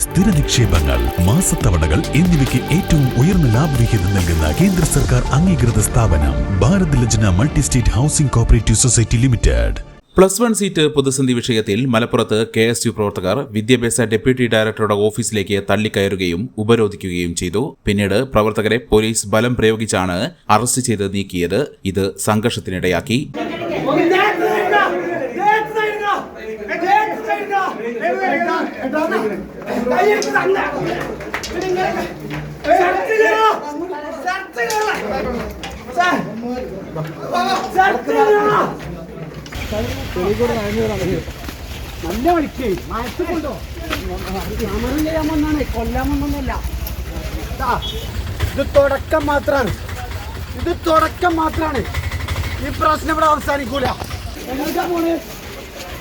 സ്ഥിര നിക്ഷേപങ്ങൾ മാസത്തവണകൾ എന്നിവയ്ക്ക് ഏറ്റവും ഉയർന്ന ലാഭവിഹിതം നൽകുന്ന കേന്ദ്ര സർക്കാർ അംഗീകൃത സ്ഥാപനം Bharat Lajna multi state housing cooperative society limited plus one seat പ്രതിസന്ധി വിഷയത്തിൽ മലപ്പുറത്ത് കെ എസ് യു പ്രവർത്തകർ വിദ്യാഭ്യാസ ഡെപ്യൂട്ടി ഡയറക്ടറുടെ ഓഫീസിലേക്ക് തള്ളിക്കയറുകയും ഉപരോധിക്കുകയും ചെയ്തു പിന്നീട് പ്രവർത്തകരെ പോലീസ് ബലം പ്രയോഗിച്ചാണ് അറസ്റ്റ് ചെയ്ത് നീക്കിയത് ഇത് സംഘർഷത്തിനിടയാക്കി നല്ല വഴിക്ക് മയത്ത് കൊണ്ടോ സമരം ചെയ്യാൻ വന്നാണ് കൊല്ലാൻ വന്നൊന്നുമല്ല ദാ, ഇത് തുടക്കം മാത്രാണ്. ഇത് തുടക്കം മാത്രാണ്. ഈ പ്രശ്നം ഇവിടെ അവസാനിക്കൂല. എങ്ങോട്ടാ പോണ്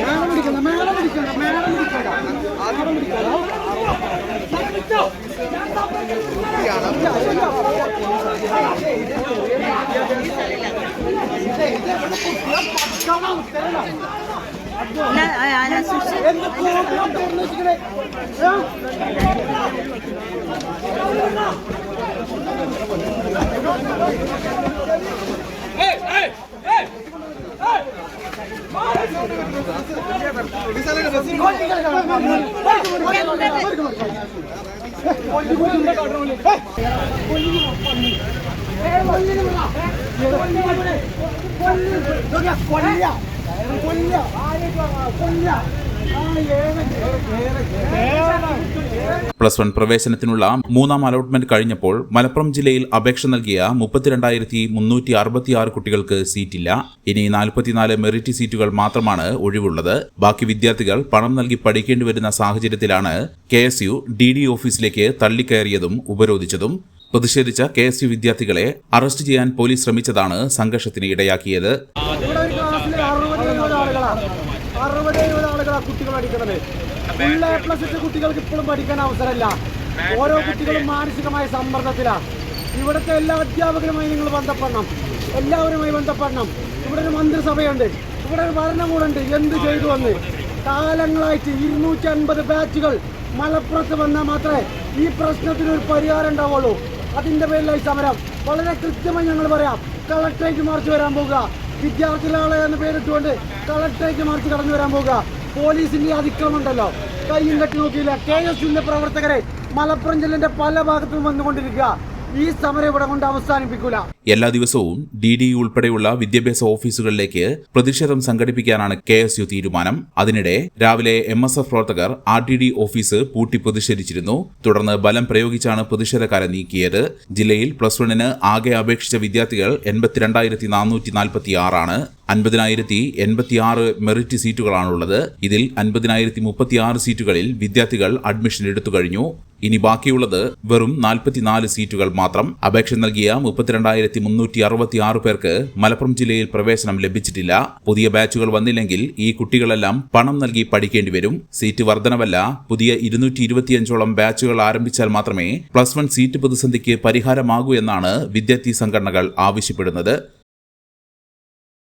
മേളം പിടിക്കണ്ട, മേളം പിടിക്കണ്ട, മേളം പിടിക്കണ്ട. മേളം പിടിക്കണ്ട. മേളം പിടിക്കണ്ട, മേളം പിടിക്കണ്ട, മേളം വെച്ചിക്കണേ? പ്ലസ് വൺ പ്രവേശനത്തിനുള്ള മൂന്നാം അലോട്ട്മെന്റ് കഴിഞ്ഞപ്പോൾ മലപ്പുറം ജില്ലയിൽ അപേക്ഷ നൽകിയ മുപ്പത്തിരണ്ടായിരത്തി മുന്നൂറ്റി അറുപത്തിയാറ് കുട്ടികൾക്ക് സീറ്റില്ല. ഇനി നാൽപ്പത്തിനാല് മെറിറ്റ് സീറ്റുകൾ മാത്രമാണ് ഒഴിവുള്ളത്. ബാക്കി വിദ്യാർത്ഥികൾ പണം നൽകി പഠിക്കേണ്ടി വരുന്ന സാഹചര്യത്തിലാണ് K S U D D ഓഫീസിലേക്ക് തള്ളിക്കയറിയതും ഉപരോധിച്ചതും. പ്രതിഷേധിച്ച കെ എസ് യു വിദ്യാർത്ഥികളെ അറസ്റ്റ് ചെയ്യാൻ പോലീസ് ശ്രമിച്ചതാണ് സംഘർഷത്തിന് ഇടയാക്കിയത്. കുട്ടികൾക്ക് ഇപ്പോഴും പഠിക്കാൻ അവസരമില്ല. ഓരോ കുട്ടികളും മാനസികമായ സമ്മർദ്ദത്തിലാണ് ഇവിടുത്തെ എല്ലാ അധ്യാപകരുമായി നിങ്ങൾ ബന്ധപ്പെടണം. എല്ലാവരുമായി ബന്ധപ്പെടണം. ഇവിടെ ഒരു മന്ത്രിസഭയുണ്ട്. ഇവിടെ ഒരു ഭരണകൂടമുണ്ട്. എന്ത് ചെയ്തു വന്ന് കാലങ്ങളായിട്ട് ഇരുന്നൂറ്റി അൻപത് ബാച്ചുകൾ മലപ്പുറത്ത് വന്നാൽ മാത്രമേ ഈ പ്രശ്നത്തിന് ഒരു പരിഹാരം ഉണ്ടാവുള്ളൂ. അതിന്റെ പേരിലായി സമരം. വളരെ കൃത്യമായി ഞങ്ങൾ പറയാം. കളക്ടറേറ്റ് മാർച്ച് വരാൻ പോകുക വിദ്യാർത്ഥികളെ എന്ന പേരിട്ടുകൊണ്ട് കളക്ടറേറ്റ് മാർച്ച് കടന്നു വരാൻ പോകുക പോലീസിന്റെ അതിക്രമം ഉണ്ടല്ലോ കൈയും കെട്ടി നോക്കിയില്ല. കെ എസ് യുവിന്റെ പ്രവർത്തകരെ മലപ്പുറം ജില്ലന്റെ പല ഭാഗത്തും വന്നുകൊണ്ടിരിക്കുക. ഈ സമരം ഇവിടെ കൊണ്ട് അവസാനിപ്പിക്കൂല. എല്ലാ ദിവസവും ഡി ഡി ഉൾപ്പെടെയുള്ള വിദ്യാഭ്യാസ ഓഫീസുകളിലേക്ക് പ്രതിഷേധം സംഘടിപ്പിക്കാനാണ് കെ എസ് യു തീരുമാനം. അതിനിടെ രാവിലെ എം എസ് എഫ് പ്രവർത്തകർ ആർ ടി ഡി ഓഫീസ് പൂട്ടി പ്രതിഷേധിച്ചിരുന്നു. തുടർന്ന് ബലം പ്രയോഗിച്ചാണ് പ്രതിഷേധക്കാരെ നീക്കിയത്. ജില്ലയിൽ പ്ലസ് വണ്ണിന് ആകെ അപേക്ഷിച്ച വിദ്യാർത്ഥികൾ എൺപത്തിരണ്ടായിരത്തി നാനൂറ്റി നാൽപ്പത്തി ആറാണ് അൻപതിനായിരത്തി എൺപത്തിയാറ് മെറിറ്റ് സീറ്റുകളാണുള്ളത്. ഇതിൽ അൻപതിനായിരത്തി മുപ്പത്തിയാറ് സീറ്റുകളിൽ വിദ്യാർത്ഥികൾ അഡ്മിഷൻ എടുത്തു കഴിഞ്ഞു. ഇനി ബാക്കിയുള്ളത് വെറും നാൽപ്പത്തിനാല് സീറ്റുകൾ മാത്രം. അപേക്ഷ നൽകിയ മുപ്പത്തിരണ്ടായിരത്തി മുന്നൂറ്റി അറുപത്തി ആറ് പേർക്ക് മലപ്പുറം ജില്ലയിൽ പ്രവേശനം ലഭിച്ചിട്ടില്ല. പുതിയ ബാച്ചുകൾ വന്നില്ലെങ്കിൽ ഈ കുട്ടികളെല്ലാം പണം നൽകി പഠിക്കേണ്ടി വരും. സീറ്റ് വർധനവല്ല. പുതിയ ഇരുന്നൂറ്റി ഇരുപത്തിയഞ്ചോളം ബാച്ചുകൾ ആരംഭിച്ചാൽ മാത്രമേ പ്ലസ് വൺ സീറ്റ് പ്രതിസന്ധിക്ക് പരിഹാരമാകൂ എന്നാണ് വിദ്യാർത്ഥി സംഘടനകൾ ആവശ്യപ്പെടുന്നത്.